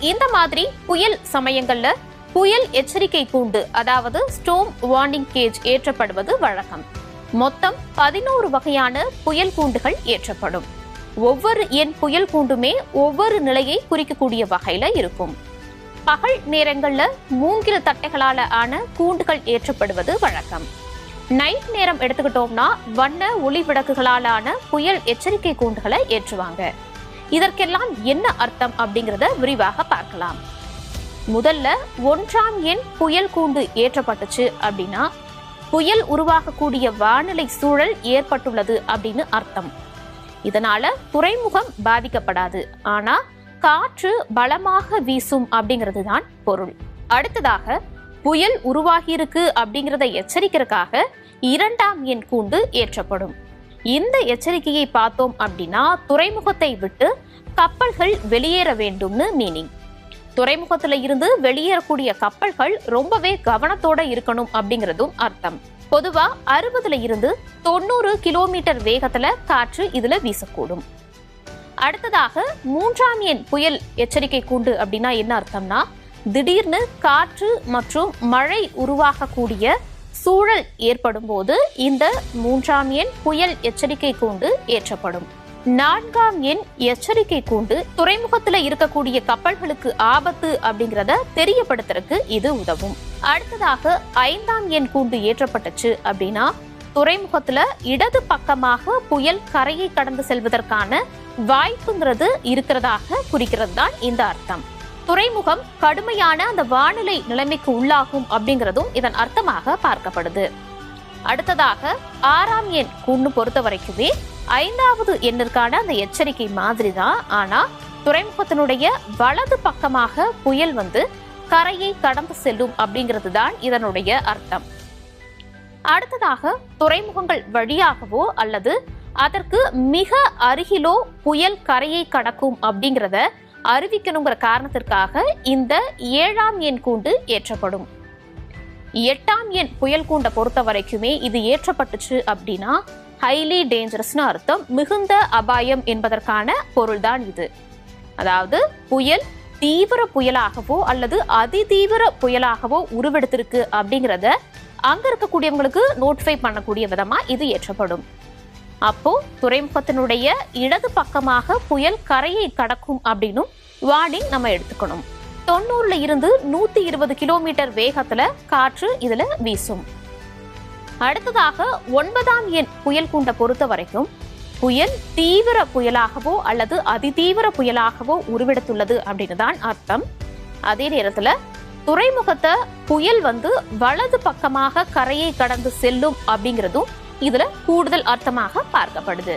இந்த மாதிரி புயல் சமயங்கள்ல புயல் எச்சரிக்கை கூண்டு அதாவது ஸ்டோம் வார்னிங் கேஜ் ஏற்றப்படுவது வழக்கம். மொத்தம் பதினோரு வகையான புயல் கூண்டுகள் ஏற்றப்படும். ஒவ்வொரு எண் புயல் கூண்டுமே ஒவ்வொரு நிலையை குறிக்கக்கூடிய வகையில இருக்கும். பகல் நேரங்கள்ல மூங்கில் தட்டைகளால ஆன கூண்டுகள் ஏற்றப்படுவது வழக்கம். நைட் நேரம் எடுத்துக்கிட்டோம்னா வண்ண ஒளி விளக்குகளால் ஆன புயல் எச்சரிக்கை கூண்டுகளை ஏற்றுவாங்க. இதற்கெல்லாம் என்ன அர்த்தம் அப்படிங்கறத விரிவாக பார்க்கலாம். முதல்ல ஒன்றாம் எண் புயல் கூண்டு ஏற்றப்பட்டுச்சு அப்படின்னா புயல் உருவாகக்கூடிய வானிலை சூழல் ஏற்பட்டுள்ளது அப்படின்னு அர்த்தம். இதனால துறைமுகம் பாதிக்கப்படாது. ஆனா காற்று பலமாக வீசும் அப்படிங்கிறது தான் பொருள். அடுத்ததாக புயல் உருவாகியிருக்கு அப்படிங்கிறத எச்சரிக்கிறதுக்காக இரண்டாம் எண் கூண்டு ஏற்றப்படும். இந்த எச்சரிக்கையை பார்த்தோம் அப்படின்னா துறைமுகத்தை விட்டு கப்பல்கள் வெளியேற வேண்டும்னு மீனிங் துறைமுகத்துல இருந்து வெளியேறக்கூடிய கப்பல்கள் ரொம்பவே கவனத்தோட இருக்கணும் அப்படிங்கிறதும் அர்த்தம். பொதுவா அறுபதுல இருந்து தொண்ணூறு கிலோமீட்டர் வேகத்துல காற்று இதுல வீசக்கூடும். அடுத்ததாக மூன்றாம் எண் புயல் எச்சரிக்கை கூண்டு அப்படின்னா என்ன அர்த்தம்னா திடீர்னு காற்று மற்றும் மழை உருவாகக்கூடிய சூழல் ஏற்படும் போது இந்த மூன்றாம் எண் புயல் எச்சரிக்கை கூண்டு ஏற்றப்படும். நான்காம் எண் எச்சரிக்கை கூண்டு துறைமுகத்துல இருக்கக்கூடிய கப்பல்களுக்கு ஆபத்து அப்படிங்கறத தெரியப்படுத்துறதுக்கு இது உதவும். அடுத்ததாக ஐந்தாம் எண் கூண்டு ஏற்றப்பட்டுச்சு அப்படின்னா துறைமுகத்துல இடது பக்கமாக புயல் கரையை கடந்து செல்வதற்கான வாய்ப்புங்கிறது இருக்கிறதாக குறிக்கிறது தான் இந்த அர்த்தம். துறைமுகம் கடுமையான அந்த வானிலை நிலைமைக்கு உள்ளாகும் அப்படிங்கிறதும் இதன் அர்த்தமாக பார்க்கப்படுது. அடுத்ததாக ஆறாம் எண் கூண்டு பொறுத்த வரைக்குமே ஐந்தாவது எண்ணிற்கான அந்த எச்சரிக்கை மாதிரி தான் ஆனா துறைமுகத்தினுடைய வலது பக்கமாக புயல் வந்து கரையை கடந்து செல்லும் அப்படிங்கிறது தான் இதனுடைய அர்த்தம். அடுத்ததாக துறைமுகங்கள் வழியாகவோ அல்லது அதற்கு மிக அருகிலோ புயல் கரையை கடக்கும் அப்படிங்கிறத அறிவிக்கணுங்கிற காரணத்திற்காக இந்த ஏழாம் எண் கூண்டு ஏற்றப்படும். எட்டாம் எண் புயல் கூண்டை பொறுத்த வரைக்குமே இது ஏற்றப்பட்டுச்சு அப்படின்னா ஹைலி டேஞ்சரஸ்னு அர்த்தம். மிகுந்த அபாயம் என்பதற்கான பொருள்தான் இது. அதாவது புயல் தீவிர புயலாகவோ அல்லது அதிதீவிர புயலாகவோ உருவெடுத்திருக்கு அப்படிங்கிறத அங்க இருக்கக்கூடியவங்களுக்கு நோட்டிஃபை பண்ணக்கூடிய விதமா இது ஏற்றப்படும். அப்போ துறைமுகத்தினுடைய இடது பக்கமாக புயல் கரையை கடக்கும் அப்படின்னும் வார்னிங் நம்ம எடுத்துக்கணும். தொண்ணூறுல இருந்து நூத்தி இருபது கிலோமீட்டர் வேகத்துல காற்று இதுல வீசும். அடுத்ததாக ஒன்பதாம் எண் புயல் கூண்டை பொறுத்த வரைக்கும் புயல் தீவிர புயலாகவோ அல்லது அதிதீவிர புயலாகவோ உருவெடுத்துள்ளது அப்படின்னு தான் அர்த்தம். அதே நேரத்துல துறைமுகத்தை புயல் வந்து வலது பக்கமாக கரையை கடந்து செல்லும் அப்படிங்கிறதும் இதுல கூடுதல் அர்த்தமாக பார்க்கப்படுது.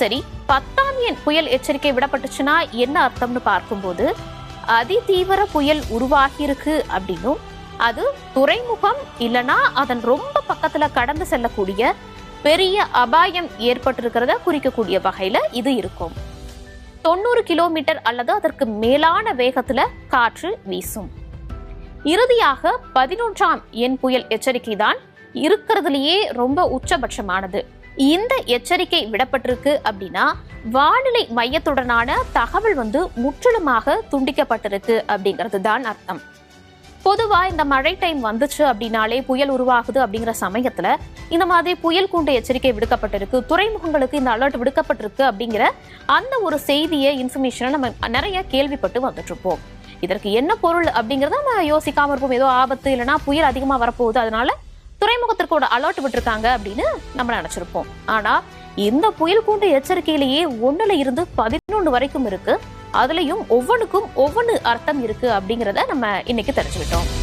சரி பத்தாம் எண் புயல் எச்சரிக்கை விடப்பட்டுச்சுன்னா என்ன அர்த்தம்னு பார்க்கும்போது அதிதீவிர புயல் உருவாகி இருக்கு அப்படின்னும் அது துறைமுகம் இல்லனா அதன் ரொம்ப பக்கத்துல கடந்து செல்லக்கூடிய பெரிய அபாயம் ஏற்பட்டிருக்கிறத குறிக்கக்கூடிய வகையில இது இருக்கும். தொண்ணூறு கிலோமீட்டர் அல்லது அதற்கு மேலான வேகத்துல காற்று வீசும். இறுதியாக பதினொன்றாம் எண் புயல் எச்சரிக்கை தான் இருக்கிறதுலேயே ரொம்ப உச்சபட்சமானது. இந்த எச்சரிக்கை விடப்பட்டிருக்கு அப்படின்னா வானிலை மையத்துடனான தகவல் வந்து முற்றிலுமாக துண்டிக்கப்பட்டிருக்கு அப்படிங்கிறது தான் அர்த்தம். பொதுவா இந்த மழை டைம் வந்துச்சு அப்படின்னாலே புயல் உருவாகுது அப்படிங்கிற சமயத்துல இந்த மாதிரி புயல் கூண்டு எச்சரிக்கை விடுக்கப்பட்டிருக்கு துறைமுகங்களுக்கு இந்த அலர்ட் விடுக்கப்பட்டிருக்கு அப்படிங்கிற அந்த ஒரு செய்தியை இன்ஃபர்மேஷனை நம்ம நிறைய கேள்விப்பட்டு வந்துட்டு இருப்போம் இதற்கு என்ன பொருள் அப்படிங்கிறத நம்ம யோசிக்காம இருப்போம். ஏதோ ஆபத்து இல்லைன்னா புயல் அதிகமா வரப்போகுது. அதனால துறைமுகத்திற்கோட அலர்ட் விட்டுருக்காங்க அப்படின்னு நம்ம நினைச்சிருப்போம். ஆனா இந்த புயல் கூண்டு எச்சரிக்கையிலேயே ஒன்னுல இருந்து பதினொன்று வரைக்கும் இருக்கு. அதுலயும் ஒவ்வொன்றுக்கும் ஒவ்வொன்று அர்த்தம் இருக்கு அப்படிங்கறத நம்ம இன்னைக்கு தெரிஞ்சுக்கிட்டோம்.